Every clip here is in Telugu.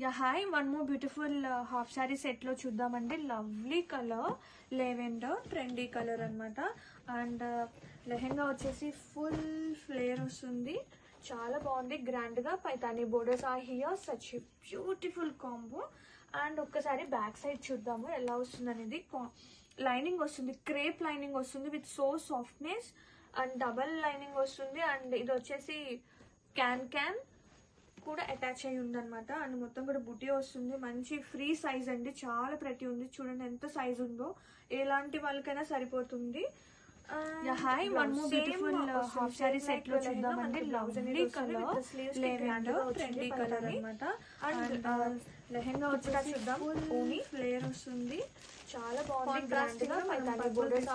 Yeah hi one more beautiful half sari సెట్లో చూద్దామండి. Lovely colour lavender trendy colour అన్నమాట. అండ్ లెహెంగా వచ్చేసి ఫుల్ ఫ్లేర్ వస్తుంది. చాలా బాగుంది. గ్రాండ్గా పైతాని బోర్డర్స్ ఆ here such beautiful combo and ఒక్కసారి బ్యాక్ సైడ్ చూద్దాము. ఎలా వస్తుంది అనేది లైనింగ్ వస్తుంది. క్రేప్ లైనింగ్ వస్తుంది with so softness and double lining వస్తుంది. అండ్ ఇది వచ్చేసి క్యాన్ క్యాన్ కూడా అటాచ్ అయి ఉందన్నమాట. అండ్ మొత్తం కూడా బుటీ వస్తుంది. మంచి ఫ్రీ సైజ్ అండి. చాలా ప్రతి ఉంది. చూడండి ఎంత సైజ్ ఉందో. ఎలాంటి వాళ్ళకైనా సరిపోతుంది. Hi one more beautiful half sari సెట్లో చూద్దామండి. Lovely colour lavender trendy colour అన్నమాట. అండ్ లెహెంగా వచ్చేసి చూద్దాం. ఓనీ ఫ్లేర్ వస్తుంది. చాలా బాగుంది గ్రాండ్గా పైతాని బోర్డర్స్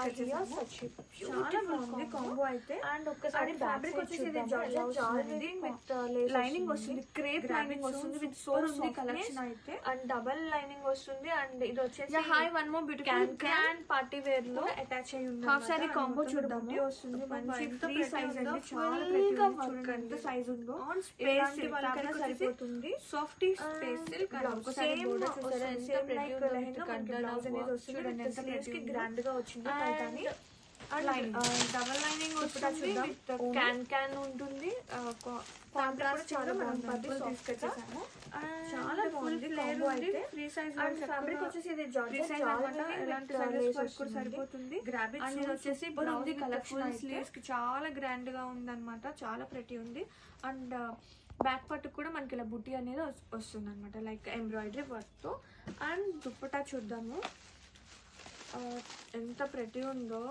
చాలా బాగుంది కాంబో అయితే అండ్ ఒక్కసారి ఫ్యాబ్రిక్ వచ్చేసి ఇది జార్జెట్ జార్జెట్ విత్ లైనింగ్ వస్తుంది. క్రేప్ లైనింగ్ వస్తుంది విత్ సోర్ ఉంది కలెక్షన్ అయితే. అండ్ డబల్ లైనింగ్ వస్తుంది అండ్ ఇది వచ్చేసి hi one more beautiful can party వేర్లో attach అయి ఉంది హాఫ్ సారీ కాంబో చూద్దాము. వస్తుంది. మంచి ఫ్రీ సైజ్ అండి. చాలా చూడండి ఎంత సైజ్ ఉందో. ఎలాంటి వాళ్ళకైనా సరిపోతుంది సాఫ్ట్ స్పేస్ సిల్క్ ఒకసారి బోర్డర్ చూసారా ఎంత లెహంగా మనకి బ్లౌజ్ వస్తుంది. ప్రతి గ్రాండ్గా వచ్చింది పైతాని డబల్ లైనింగ్ వస్తుంది విత్ క్యాన్ క్యాన్ ఉంటుంది. కాంట్రాస్ట్ చాలా మనం పర్పుల్ తీసుకొచ్చేసాము. చాలా బాగుంది కాంబో అయితే. ఫ్రీ సైజ్ అండ్ ఫ్యాబ్రిక్ వచ్చేసి ఇది జార్జెట్ సైజ్ అన్నమాట ఎలాంటి సైజెస్ వరకు కూడా సరిపోతుంది అండ్ వచ్చేసి బ్లౌజ్ కలర్ఫుల్ స్లీవ్స్కి చాలా గ్రాండ్గా ఉంది అనమాట చాలా ప్రతి ఉంది. అండ్ బ్యాక్ పట్టు కూడా మనకి ఇలా బుట్టి అనేది వస్తుంది అనమాట లైక్ ఎంబ్రాయిడరీ వర్క్తో. అండ్ దుప్పటా చూద్దాము. ఎంత ప్రతి ఉందో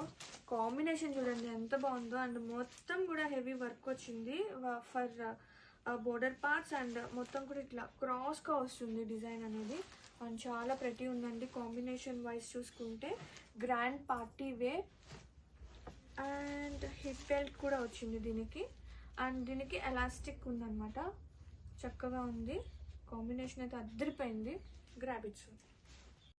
కాంబినేషన్ చూడండి ఎంత బాగుందో. అండ్ మొత్తం కూడా హెవీ వర్క్ వచ్చింది ఫర్ బోర్డర్ పార్ట్స్ అండ్ మొత్తం కూడా ఇట్లా క్రాస్గా వస్తుంది డిజైన్ అనేది. అండ్ చాలా ప్రతి ఉందండి కాంబినేషన్ వైజ్ చూసుకుంటే. Grand party wear and hip belt కూడా వచ్చింది దీనికి. అండ్ దీనికి ఎలాస్టిక్ ఉందన్నమాట. చక్కగా ఉంది. కాంబినేషన్ అయితే అద్దరిపోయింది. గ్రాబిట్స్ ఉంది